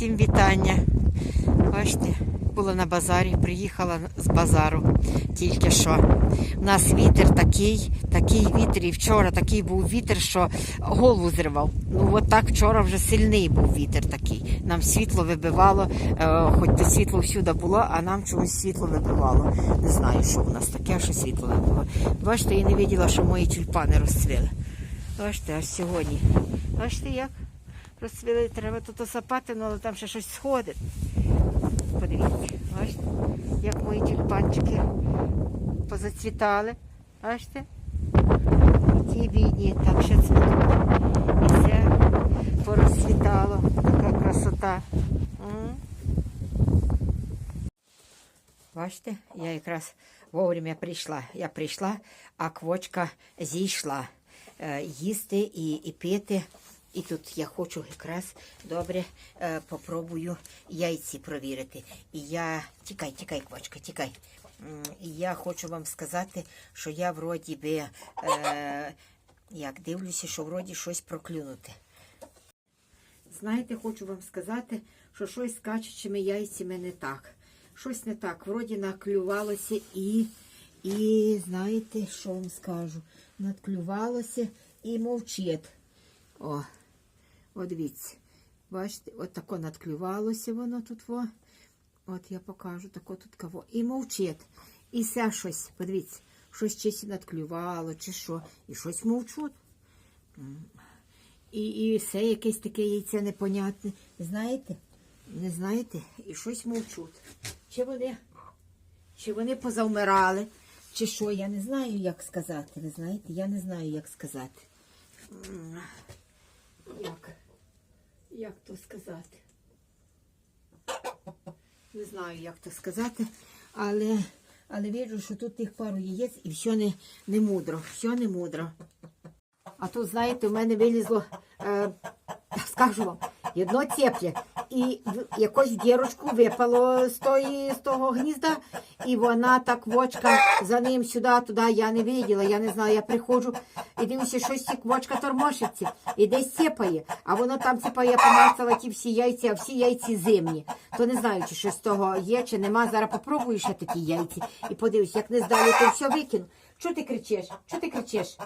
Всім вітання. Бачите, була на базарі, приїхала з базару тільки що. У нас вітер такий, такий вітер, і вчора такий був вітер, що голову зривав. Ну от так вчора вже сильний був вітер такий. Нам світло вибивало, е, хоч то світло всюди було, а нам чомусь світло вибивало. Не знаю, що в нас таке, що світло вибивало. Бачите, я не виділа, що мої тюльпани розцвіли. Бачите, аж сьогодні. Бачите, як? Розцвіли, треба тут осапати, ну, але там ще щось сходить. Подивіться, бачите, як мої тюльпанчики позацвітали. Бачите? І ті бідні, так ще цвітуть. І це порозцвітало. Така красота. Бачите, я якраз вовремя прийшла. Я прийшла, а квочка зійшла е, їсти і, і пити. І тут я хочу якраз добре е, попробую яйці провірити. І я тікай, тікай, квочка, тікай. І я хочу вам сказати, що я вроді би е, як дивлюся, що вроді щось проклюнути. Знаєте, хочу вам сказати, що щось з качачими яйцями не так. Щось не так. Вроді наклювалося і, і знаєте, що вам скажу? Надклювалося і мовчить. О, от дивіться. Бачите, от тако надклювалося воно тут. Во. От я покажу, тако тут кого. І мовчить. І все щось, подивіться, щось чись надклювало, чи що. І щось мовчуть. І, і все якесь таке яйце непонятне. Знаєте? Не знаєте? І щось мовчуть. Чи вони, чи вони позавмирали, чи що, я не знаю, як сказати. Ви знаєте, я не знаю, як сказати. Як? Як то сказати? Не знаю, як то сказати, але, але вірю, що тут тих пару яєць і все не, не мудро, все не мудро. А тут, знаєте, у мене вилізло, е, скажу вам, одно цепле. І в- якось дірочку випало з, тої, з того гнізда, і вона так вочка за ним сюди, туди, я не виділа, я не знаю, я приходжу і дивлюся, щось ці квочка тормошиться, і десь цепає, а воно там цепає, я помацала ті всі яйця, а всі яйці зимні. То не знаю, чи щось з того є, чи нема. Зараз попробую ще такі яйці і подивлюсь, як не здалі, то все викину. Чого ти кричиш? Чого ти кричиш?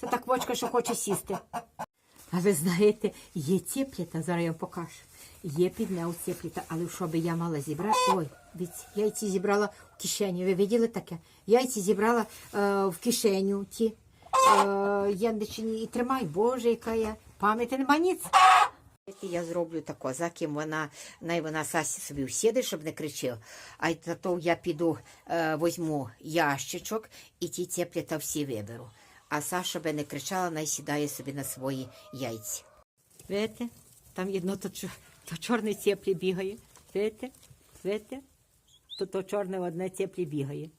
Це так вочка, що хоче сісти. А ви знаєте, є цепліта, зараз я вам покажу. Є під нею цепліта, але що би я мала зібрати? Ой, дивіться, яйці зібрала в кишеню. Ви виділи таке? Яйці зібрала е, в кишеню ті. Е, яндичині і тримай, Боже, яка я. Пам'яті нема ніц. Я зроблю тако, за ким вона, най вона сасі собі всіде, щоб не кричав. А то я піду, е, возьму ящичок і ті цепліта всі виберу. А Саша би не кричала, най сідає собі на свої яйці. Видите? Там єдно то, то чорне цеплі бігає. Видите? Видите? То, то чорне одне цеплі бігає.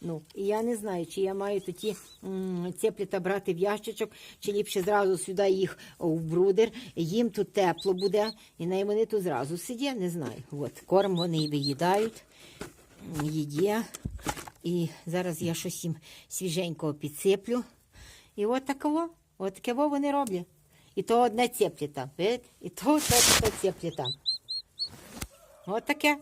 Ну, і я не знаю, чи я маю тоді м, цепліта брати в ящичок, чи ліпше зразу сюди їх в брудер. Їм тут тепло буде, і най вони тут зразу сидять, не знаю. От, корм вони і виїдають, м, їдє. І зараз я щось їм свіженького підсиплю. І от такого, от таке во вони роблять. І то одне цеплі там, видите? І то це цеплі. От таке.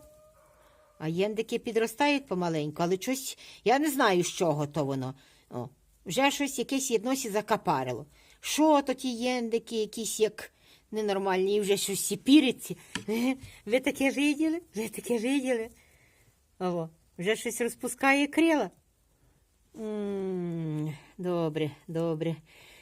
А єндики підростають помаленьку, але щось, я не знаю, з чого то воно. О, вже щось якесь єдносі закапарило. Що то ті єндики, якісь як ненормальні, і вже щось сіпіриться. Е, Ви таке виділи? Ви таке виділи? Ого, вже щось розпускає крила. Добре, добре.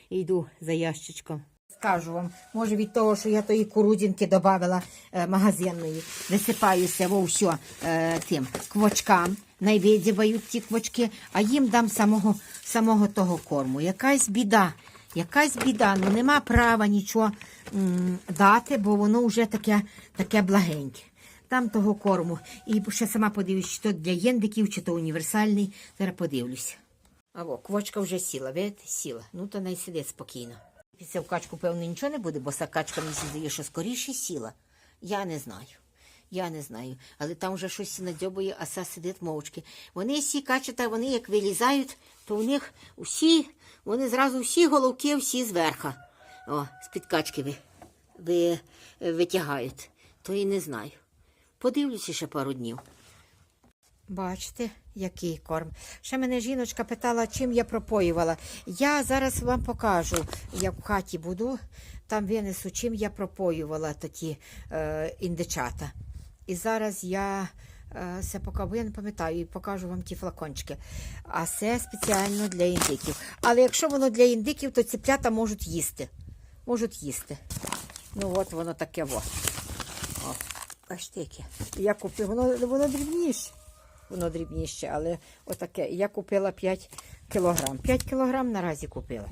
Йду за ящичком. Скажу вам, може від того, що я тої курудзинки додавала е, магазинної, висипаюся во все е, тим квочкам, найвидівають ті квочки, а їм дам самого, самого того корму. Якась біда, якась біда, ну нема права нічого м, дати, бо воно вже таке, таке благеньке. Там того корму. І ще сама подивлюсь, чи то для єндиків, чи то універсальний. Зараз подивлюся. А во, квочка вже сіла, видите, сіла. Ну, то най сидить спокійно. Після качку, певно, нічого не буде, бо ця качка мені здає, що скоріше сіла. Я не знаю. Я не знаю. Але там вже щось надьобує, а са сидить мовчки. Вони всі качета, вони як вилізають, то у них усі, вони зразу всі головки, всі зверха. О, з-під качки ви, ви, витягають. то і не знаю. Подивлюся ще пару днів. Бачите, який корм. Ще мене жіночка питала, чим я пропоювала. Я зараз вам покажу, як в хаті буду, там винесу, чим я пропоювала такі е, індичата. І зараз я е, це покажу, я не пам'ятаю, і покажу вам ті флакончики. А це спеціально для індиків. Але якщо воно для індиків, то ціплята можуть їсти. Можуть їсти. Ну от воно таке во. О, бачите яке. Я купила, воно, воно дрібніше. Воно дрібніше, але отаке. Я купила 5 кілограм. 5 кілограм наразі купила.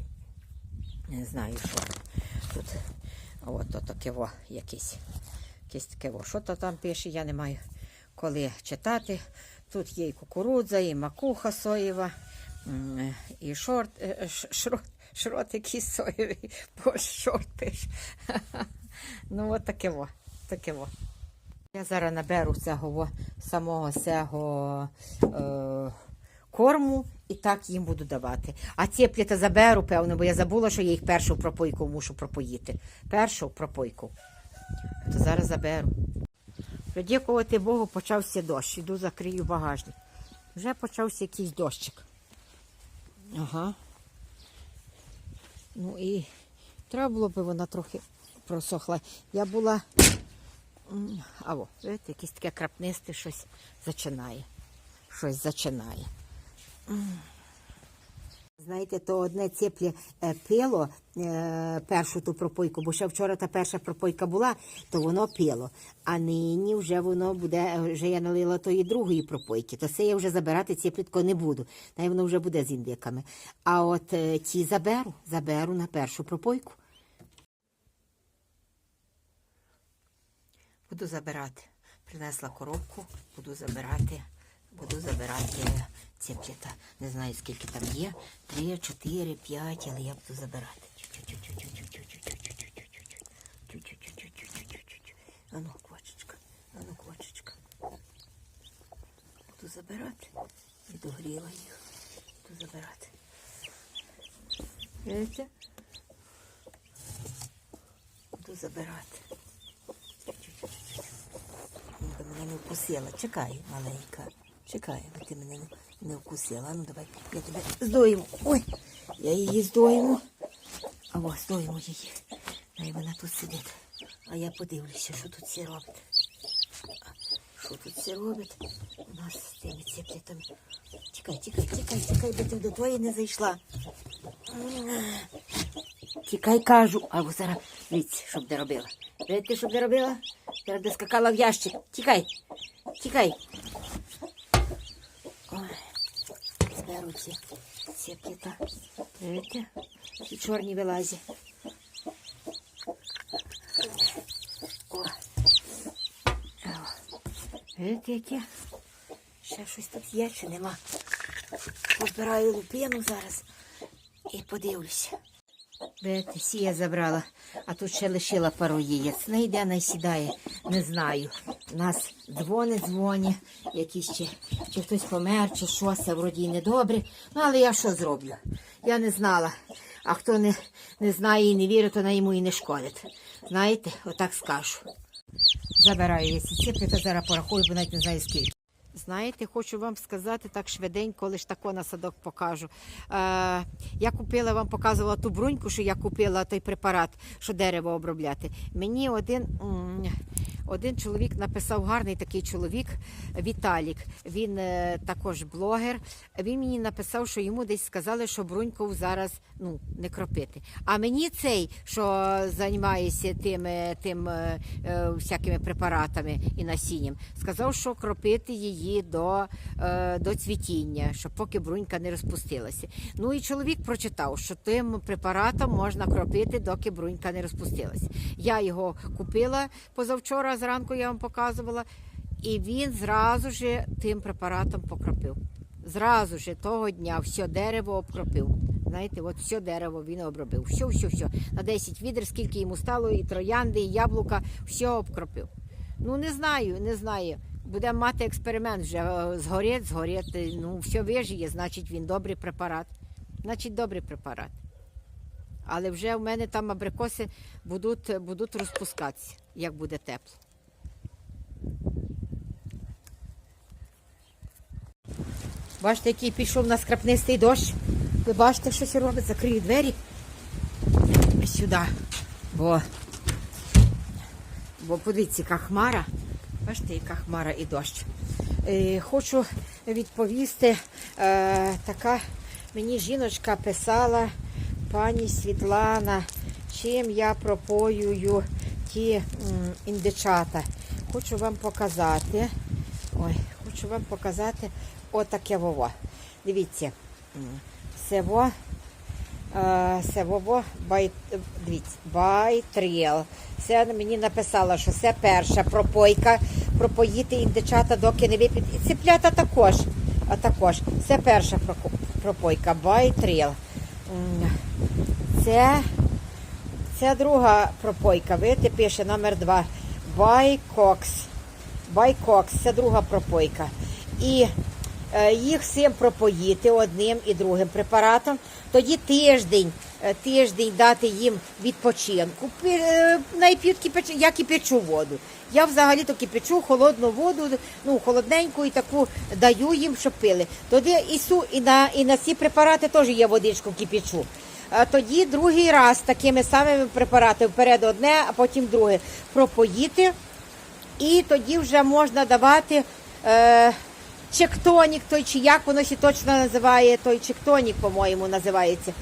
Не знаю, що тут. От то таке во якесь. Якесь таке во. Що то там пише, я не маю коли читати. Тут є і кукурудза, і макуха соєва, і шорт, е, шрот, шрот якийсь соєвий, бо шорт пише. Ну, от таке во. Таке во. Я зараз наберу цього самого цього е, корму і так їм буду давати. А ці пліта заберу, певно, бо я забула, що я їх першу пропойку мушу пропоїти. Першу пропойку. То зараз заберу. Дякувати Богу, почався дощ. Іду закрию багажник. Вже почався якийсь дощик. Ага. Ну і треба було б вона трохи просохла. Я була. А во, видите, якесь таке крапнисте щось зачинає. Щось зачинає. Знаєте, то одне ціплі е, пило, е, першу ту пропойку, бо ще вчора та перша пропойка була, то воно пило. А нині вже воно буде, е, вже я налила тої другої пропойки, то це я вже забирати ціплітко не буду. Та й воно вже буде з індиками. А от ті заберу, заберу на першу пропойку. Буду забирати. Принесла коробку, буду забирати. Буду забирати ціпліта. Не знаю, скільки там є. Три, чотири, п'ять, але я буду забирати. Ану, квачечка, ану, квачечка. Буду забирати. І догріла їх. Буду забирати. Видите? Буду забирати. Ну, ти мене не вкусила. Чекай, маленька. Чекай, бо ти мене не, вкусила. Ну давай, я тебе здойму. Ой, я її здойму. А ось здойму її. Най вона тут сидить. А я подивлюся, що тут всі робить. Що тут всі робить? У нас з тими ціплітами. Тікай, тікай, тікай, тікай, бо ти до твої не зайшла. Тікай, кажу, або зараз дивіться, щоб не робила. Видите, щоб не робила? Зараз де скакала в ящик. Тікай, тікай. Ой, зберу ці, ці пліта. Видите? І чорні вилазі. О. Які? Ще щось тут є чи нема. Позбираю лупину зараз і подивлюся. Видите, сія забрала, а тут ще лишила пару яєць. Не йде, не сідає, не знаю. У Нас дзвонить, дзвонить, якісь чи, чи хтось помер, чи що, це вроді недобре. Ну, але я що зроблю? Я не знала. А хто не, не знає і не вірить, то на йому і не шкодить. Знаєте, отак скажу. Забираю яйці ціпки, то зараз порахую, бо навіть не знаю скільки. Знаєте, хочу вам сказати так швиденько, лише тако на садок покажу. Е, я купила, вам показувала ту бруньку, що я купила той препарат, що дерево обробляти. Мені один, один чоловік написав, гарний такий чоловік, Віталік. Він е, також блогер. Він мені написав, що йому десь сказали, що бруньку зараз ну, не кропити. А мені цей, що займається тим, е, тим е, е, всякими препаратами і насінням, сказав, що кропити її до, е, до цвітіння, щоб поки брунька не розпустилася. Ну і чоловік прочитав, що тим препаратом можна кропити, доки брунька не розпустилася. Я його купила позавчора, зранку я вам показувала, і він зразу ж тим препаратом покропив. Зразу ж того дня все дерево обкропив. Знаєте, от все дерево він обробив. Все, все, все. На 10 відер, скільки йому стало, і троянди, і яблука, все обкропив. Ну не знаю, не знаю. Будемо мати експеримент вже згорить. е, Ну, все вижиє, значить він добрий препарат. Значить, добрий препарат. Але вже в мене там абрикоси будуть, будуть розпускатися, як буде тепло. Бачите, який пішов на скрапнистий дощ. Ви бачите, що це робить? Закрию двері. Сюди. Бо, бо подивіться, яка хмара. Бачите, яка хмара і дощ. Е, хочу відповісти, е, така мені жіночка писала, пані Світлана, чим я пропоюю ті індичата. Хочу вам показати. Ой, хочу вам показати отаке вово. Дивіться, м, це во, е, це вово, бай, дивіться, байтріл. Це мені написала, що це перша пропойка, пропоїти індичата, доки не вип'ють. І циплята також. А також. Це перша пропойка, байтріл. Це це друга пропойка. Видите, пише номер два. Байкокс. Байкокс, це друга пропойка. І їх всім пропоїти одним і другим препаратом. Тоді тиждень, е, тиждень дати їм відпочинку. Пі- е, я кипячу воду. Я взагалі то кипячу холодну воду, ну холодненьку і таку даю їм, щоб пили. Тоді і, су, і, на, і на ці препарати теж є водичку кипячу. Тоді другий раз такими самими препаратами вперед одне, а потім друге пропоїти. І тоді вже можна давати е, чектонік, той чи як воно ще точно називає, той чектонік, по-моєму, називається.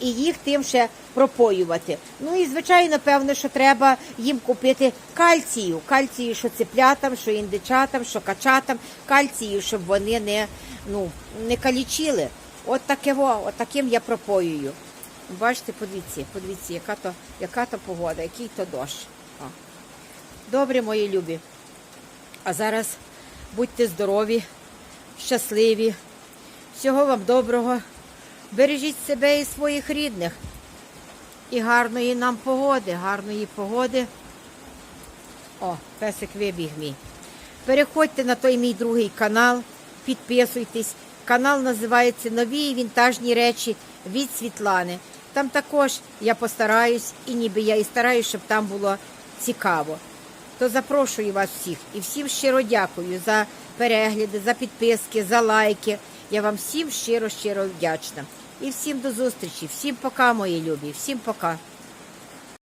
І їх тим ще пропоювати. Ну і звичайно, певно, що треба їм купити кальцію. Кальцію, що циплятам, що індичатам, що качатам, кальцію, щоб вони не, ну, не калічили. От таке во, от таким я пропоюю. Бачите, подивіться, подивіться, яка то, яка то погода, який то дощ. О. Добре, мої любі. А зараз будьте здорові, щасливі. Всього вам доброго. Бережіть себе і своїх рідних. І гарної нам погоди, гарної погоди. О, песик вибіг мій. Переходьте на той мій другий канал, підписуйтесь. Канал називається Нові вінтажні речі від Світлани. Там також я постараюсь, і ніби я і стараюсь, щоб там було цікаво. То запрошую вас всіх і всім щиро дякую за перегляди, за підписки, за лайки. Я вам всім щиро-щиро вдячна. І всім до зустрічі, всім пока, мої любі, всім пока.